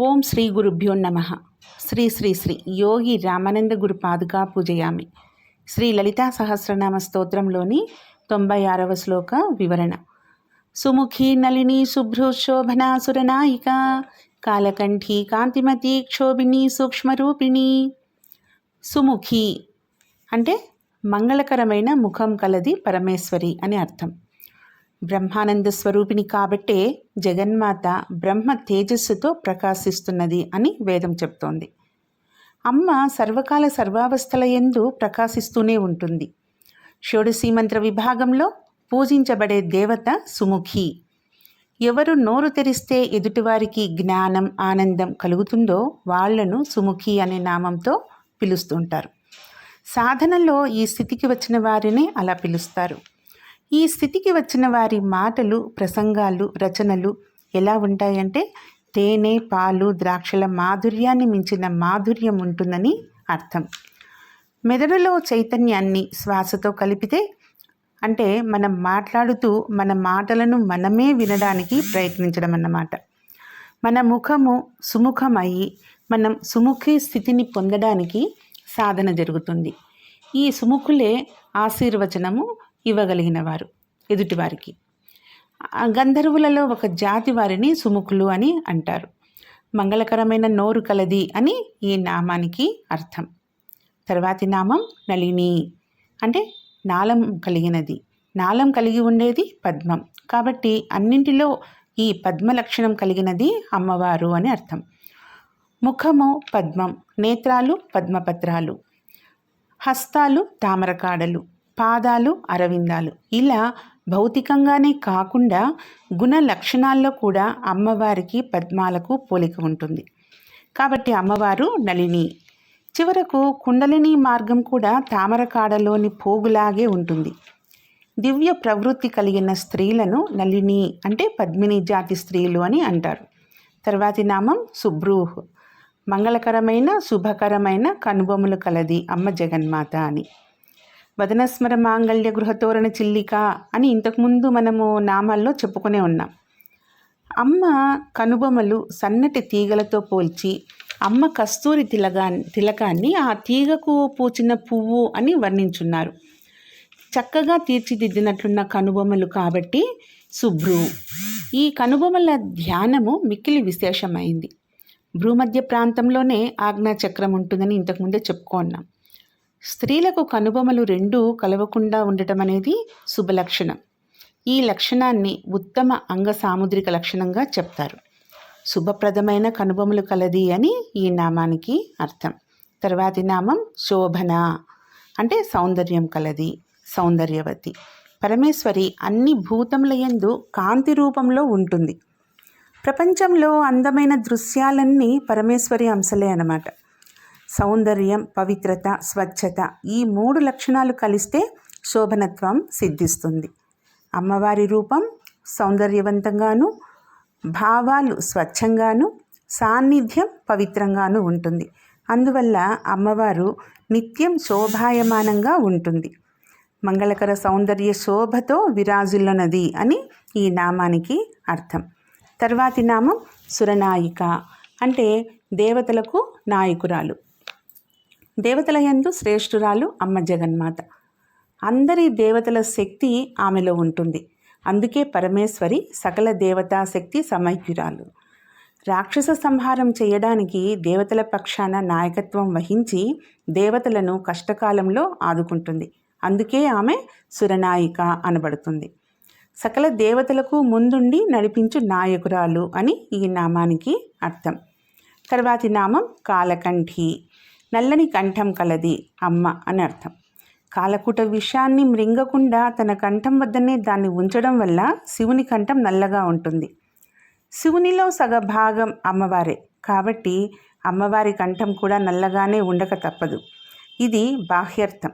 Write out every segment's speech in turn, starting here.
ఓం శ్రీ గురుభ్యో నమ. శ్రీ శ్రీ శ్రీ యోగి రామానంద గురు పాదుకా పూజయామి. శ్రీ లలితా సహస్రనామ స్తోత్రంలోని తొంభై ఆరవ శ్లోక వివరణ. సుముఖి నళిని శుభ్రుశోభనా సురనాయిక కాలకంఠి కాంతిమతి క్షోభిణి సూక్ష్మరూపిణి. సుముఖి అంటే మంగళకరమైన ముఖం కలది పరమేశ్వరి అని అర్థం. బ్రహ్మానంద స్వరూపిణి కాబట్టే జగన్మాత బ్రహ్మ తేజస్సుతో ప్రకాశిస్తున్నది అని వేదం చెప్తోంది. అమ్మ సర్వకాల సర్వావస్థల ఎందు ప్రకాశిస్తూనే ఉంటుంది. షోడశీమంత్ర విభాగంలో పూజించబడే దేవత సుముఖి. ఎవరు నోరు తెరిస్తే ఎదుటివారికి జ్ఞానం ఆనందం కలుగుతుందో వాళ్ళను సుముఖి అనే నామంతో పిలుస్తుంటారు. సాధనలో ఈ స్థితికి వచ్చిన వారిని అలా పిలుస్తారు. ఈ స్థితికి వచ్చిన వారి మాటలు ప్రసంగాలు రచనలు ఎలా ఉంటాయంటే తేనె పాలు ద్రాక్షల మాధుర్యాన్ని మించిన మాధుర్యం ఉంటుందని అర్థం. మెదడులో చైతన్యాన్ని శ్వాసతో కలిపితే అంటే మనం మాట్లాడుతూ మన మాటలను మనమే వినడానికి ప్రయత్నించడం అన్నమాట. మన ముఖము సుముఖమయ్యి మనం సుముఖి స్థితిని పొందడానికి సాధన జరుగుతుంది. ఈ సుముఖులే ఆశీర్వచనము ఇవ్వగలిగిన వారు ఎదుటివారికి గంధర్వులలో ఒక జాతి వారిని సుముఖులు అని అంటారు. మంగళకరమైన నోరు కలది అని ఈ నామానికి అర్థం. తర్వాతి నామం నళిని. అంటే నాళం కలిగినది. నాళం కలిగి ఉండేది పద్మం. కాబట్టి అన్నింటిలో ఈ పద్మ లక్షణం కలిగినది అమ్మవారు అని అర్థం. ముఖము పద్మం నేత్రాలు పద్మపత్రాలు హస్తాలు తామరకాడలు. పాదాలు అరవిందాలు. ఇలా భౌతికంగానే కాకుండా గుణ లక్షణాల్లో కూడా అమ్మవారికి పద్మాలకు పోలిక ఉంటుంది. కాబట్టి అమ్మవారు నళిని. చివరకు కుండలిని మార్గం కూడా తామరకాడలోని పోగులాగే ఉంటుంది. దివ్య ప్రవృత్తి కలిగిన స్త్రీలను నళిని అంటే పద్మిని జాతి స్త్రీలు అని అంటారు. తర్వాతి నామం సుబ్రూహ్. మంగళకరమైన శుభకరమైన కనుబొమ్మలు కలది అమ్మ జగన్మాత అని. వదనస్మర మాంగళ్య గృహతోరణ చిల్లిక అని ఇంతకుముందు మనము నామాల్లో చెప్పుకునే ఉన్నాం. అమ్మ కనుబొమ్మలు సన్నటి తీగలతో పోల్చి అమ్మ కస్తూరి తిలగా తిలకాన్ని ఆ తీగకు పూచిన పువ్వు అని వర్ణించున్నారు. చక్కగా తీర్చిదిద్దినట్లున్న కనుబొమ్మలు కాబట్టి శుభ్రు ఈ కనుబొమ్మల ధ్యానము మిక్కిలి విశేషమైంది. భూమధ్య ప్రాంతంలోనే ఆజ్ఞాచక్రం ఉంటుందని ఇంతకుముందే చెప్పుకున్నాం. స్త్రీలకు కనుబొమలు రెండూ కలవకుండా ఉండటం అనేది శుభలక్షణం. ఈ లక్షణాన్ని ఉత్తమ అంగ సాముద్రిక లక్షణంగా చెప్తారు. శుభప్రదమైన కనుబొమలు కలది అని ఈ నామానికి అర్థం. తర్వాతి నామం శోభన అంటే సౌందర్యం కలది సౌందర్యవతి. పరమేశ్వరి అన్ని భూతముల యందు కాంతి రూపంలో ఉంటుంది. ప్రపంచంలో అందమైన దృశ్యాలన్నీ పరమేశ్వరి అంశలే అన్నమాట. సౌందర్యం పవిత్రత స్వచ్ఛత ఈ మూడు లక్షణాలు కలిస్తే శోభనత్వం సిద్ధిస్తుంది. అమ్మవారి రూపం సౌందర్యవంతంగాను భావాలు స్వచ్ఛంగాను సాన్నిధ్యం పవిత్రంగాను ఉంటుంది. అందువల్ల అమ్మవారు నిత్యం శోభాయమానంగా ఉంటుంది. మంగళకర సౌందర్య శోభతో విరాజుల్లనది అని ఈ నామానికి అర్థం. తర్వాతి నామం సురనాయిక అంటే దేవతలకు నాయకురాలు. దేవతలయందు శ్రేష్ఠురాలు అమ్మ జగన్మాత. అందరి దేవతల శక్తి ఆమెలో ఉంటుంది. అందుకే పరమేశ్వరి సకల దేవతా శక్తి సమైక్యురాలు. రాక్షస సంహారం చేయడానికి దేవతల పక్షాన నాయకత్వం వహించి దేవతలను కష్టకాలంలో ఆదుకుంటుంది. అందుకే ఆమె సురనాయిక అనబడుతుంది. సకల దేవతలకు ముందుండి నడిపించు నాయకురాలు అని ఈ నామానికి అర్థం. తర్వాతి నామం కాలకంఠి. నల్లని కంఠం కలది అమ్మ అని అర్థం. కాలకూట విషాన్ని మృంగకుండా తన కంఠం వద్దనే దాన్ని ఉంచడం వల్ల శివుని కంఠం నల్లగా ఉంటుంది. శివునిలో సగభాగం అమ్మవారే. కాబట్టి అమ్మవారి కంఠం కూడా నల్లగానే ఉండక తప్పదు. ఇది బాహ్యర్థం.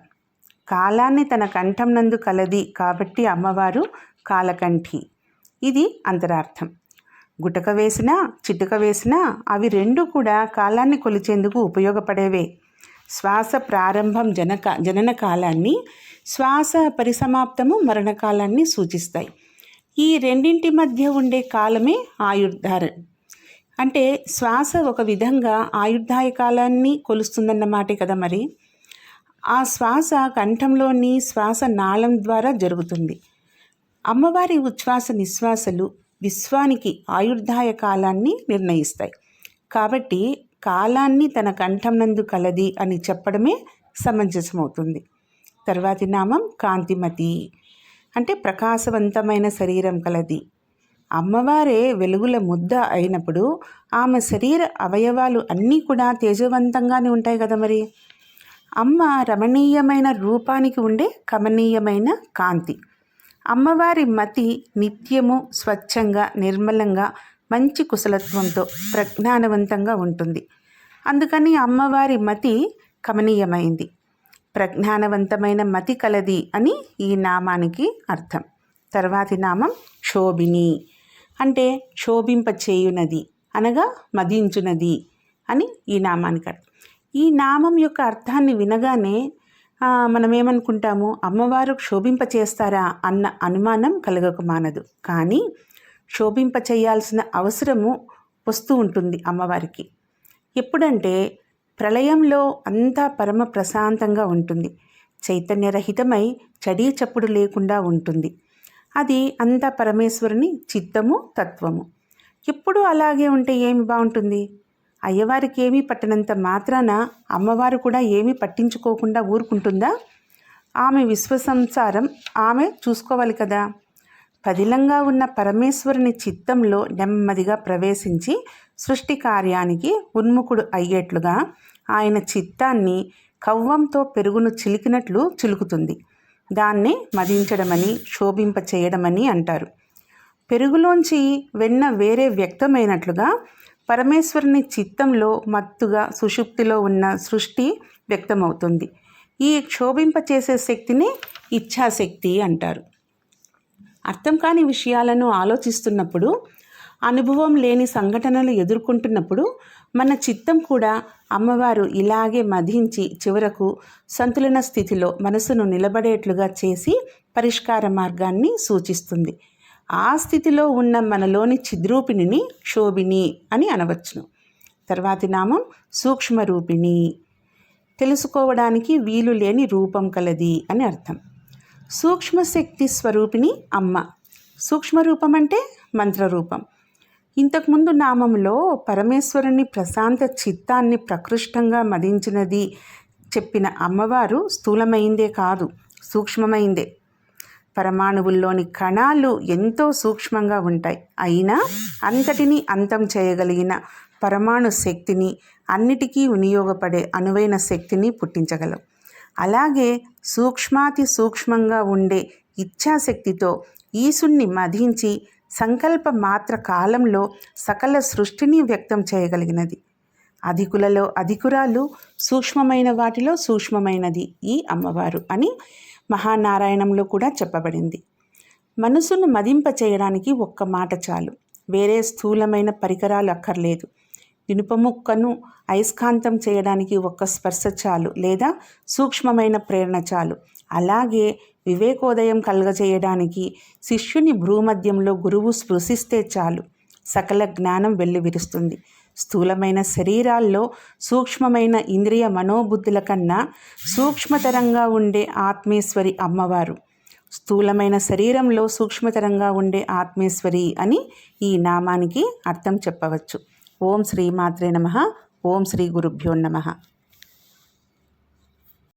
కాలాన్ని తన కంఠం నందు కలది కాబట్టి అమ్మవారు కాలకంఠి. ఇది అంతరార్థం. గుటక వేసినా చిటుక వేసినా అవి రెండు కూడా కాలాన్ని కొలిచేందుకు ఉపయోగపడేవే. శ్వాస ప్రారంభం జనక జనన కాలాన్ని శ్వాస పరిసమాప్తము మరణకాలాన్ని సూచిస్తాయి. ఈ రెండింటి మధ్య ఉండే కాలమే ఆయుర్ధార. అంటే శ్వాస ఒక విధంగా ఆయుర్దాయ కాలాన్ని కొలుస్తుందన్నమాటే కదా మరి? ఆ శ్వాస కంఠంలోని శ్వాస నాళం ద్వారా జరుగుతుంది. అమ్మవారి ఉచ్ఛ్వాస నిశ్వాసలు విశ్వానికి ఆయుర్దాయ కాలాన్ని నిర్ణయిస్తాయి. కాబట్టి కాలాన్ని తన కంఠం నందు కలది అని చెప్పడమే సమంజసమవుతుంది. తర్వాతి నామం కాంతిమతి. అంటే ప్రకాశవంతమైన శరీరం కలది. అమ్మవారే వెలుగుల ముద్ద అయినప్పుడు ఆమె శరీర అవయవాలు అన్నీ కూడా తేజవంతంగానే ఉంటాయి కదా మరి. అమ్మ రమణీయమైన రూపానికి ఉండే కమనీయమైన కాంతి. అమ్మవారి మతి నిత్యము స్వచ్ఛంగా నిర్మలంగా మంచి కుశలత్వంతో ప్రజ్ఞానవంతంగా ఉంటుంది. అందుకని అమ్మవారి మతి కమనీయమైంది. ప్రజ్ఞానవంతమైన మతి కలది అని ఈ నామానికి అర్థం. తర్వాతి నామం క్షోభిని అంటే క్షోభింపచేయునది అనగా మదించునది అని ఈ నామానికి అర్థం. ఈ నామం యొక్క అర్థాన్ని వినగానే మనం ఏమనుకుంటాము అమ్మవారు క్షోభింపచేస్తారా చేస్తారా అన్న అనుమానం కలగక మానదు. కానీ క్షోభింప చేయాల్సిన అవసరము వస్తూ ఉంటుంది అమ్మవారికి. ఎప్పుడంటే ప్రళయంలో అంతా పరమ ప్రశాంతంగా ఉంటుంది. చైతన్యరహితమై చడీ చప్పుడు లేకుండా ఉంటుంది. అది అంతా పరమేశ్వరుని చిత్తము తత్వము. ఎప్పుడు అలాగే ఉంటే ఏమి బాగుంటుంది? అయ్యవారికి ఏమీ పట్టనంత మాత్రాన అమ్మవారు కూడా ఏమీ పట్టించుకోకుండా ఊరుకుంటుందా? ఆమె విశ్వసంసారం ఆమె చూసుకోవాలి కదా. పదిలంగా ఉన్న పరమేశ్వరుని చిత్తంలో నెమ్మదిగా ప్రవేశించి సృష్టి కార్యానికి ఉన్ముఖుడు అయ్యేట్లుగా ఆయన చిత్తాన్ని కవ్వంతో పెరుగును చిలికినట్లు చిలుకుతుంది. దాన్నే మదించడమని శోభింప చేయడమని అంటారు. పెరుగులోంచి వెన్న వేరే వ్యక్తమైనట్లుగా పరమేశ్వరుని చిత్తంలో మత్తుగా సుషుప్తిలో ఉన్న సృష్టి వ్యక్తమవుతుంది. ఈ క్షోభింప చేసే శక్తిని ఇచ్ఛాశక్తి అంటారు. అర్థం కాని విషయాలను ఆలోచిస్తున్నప్పుడు అనుభవం లేని సంఘటనలు ఎదుర్కొంటున్నప్పుడు మన చిత్తం కూడా అమ్మవారు ఇలాగే మధించి చివరకు సంతులన స్థితిలో మనసును నిలబడేట్లుగా చేసి పరిష్కార మార్గాన్ని సూచిస్తుంది. ఆ స్థితిలో ఉన్న మనలోని చిద్రూపిణిని క్షోభిణి అని అనవచ్చును. తర్వాతి నామం సూక్ష్మరూపిణి. తెలుసుకోవడానికి వీలు లేని రూపం కలది అని అర్థం. సూక్ష్మశక్తి స్వరూపిణి అమ్మ. సూక్ష్మరూపం అంటే మంత్రరూపం ఇంతకుముందు నామంలో పరమేశ్వరుని ప్రశాంత చిత్తాన్ని ప్రకృష్టంగా మదించినది చెప్పిన అమ్మవారు స్థూలమైందే కాదు సూక్ష్మమైందే. పరమాణువుల్లోని కణాలు ఎంతో సూక్ష్మంగా ఉంటాయి. అయినా అంతటినీ అంతం చేయగలిగిన పరమాణు శక్తిని అన్నిటికీ వినియోగపడే అనువైన శక్తిని పుట్టించగలం. అలాగే సూక్ష్మాతి సూక్ష్మంగా ఉండే ఇచ్ఛాశక్తితో ఈశుణ్ణి మధించి సంకల్ప మాత్ర కాలంలో సకల సృష్టిని వ్యక్తం చేయగలిగినది. అధికులలో అధికురాలు సూక్ష్మమైన వాటిలో సూక్ష్మమైనది ఈ అమ్మవారు అని మహానారాయణంలో కూడా చెప్పబడింది. మనసును మదింప చేయడానికి ఒక్క మాట చాలు. వేరే స్థూలమైన పరికరాలు అక్కర్లేదు. ఇనుపముక్కను అయస్కాంతం చేయడానికి ఒక్క స్పర్శ చాలు లేదా సూక్ష్మమైన ప్రేరణ చాలు. అలాగే వివేకోదయం కలగజేయడానికి శిష్యుని భ్రూమధ్యంలో గురువు స్పృశిస్తే చాలు. సకల జ్ఞానం వెల్లివిరుస్తుంది. స్థూలమైన శరీరాల్లో సూక్ష్మమైన ఇంద్రియ మనోబుద్ధుల కన్నా సూక్ష్మతరంగా ఉండే ఆత్మేశ్వరి అమ్మవారు. స్థూలమైన శరీరంలో సూక్ష్మతరంగా ఉండే ఆత్మేశ్వరి అని ఈ నామానికి అర్థం చెప్పవచ్చు. ఓం శ్రీమాత్రే నమ. ఓం శ్రీ గురుభ్యో నమ.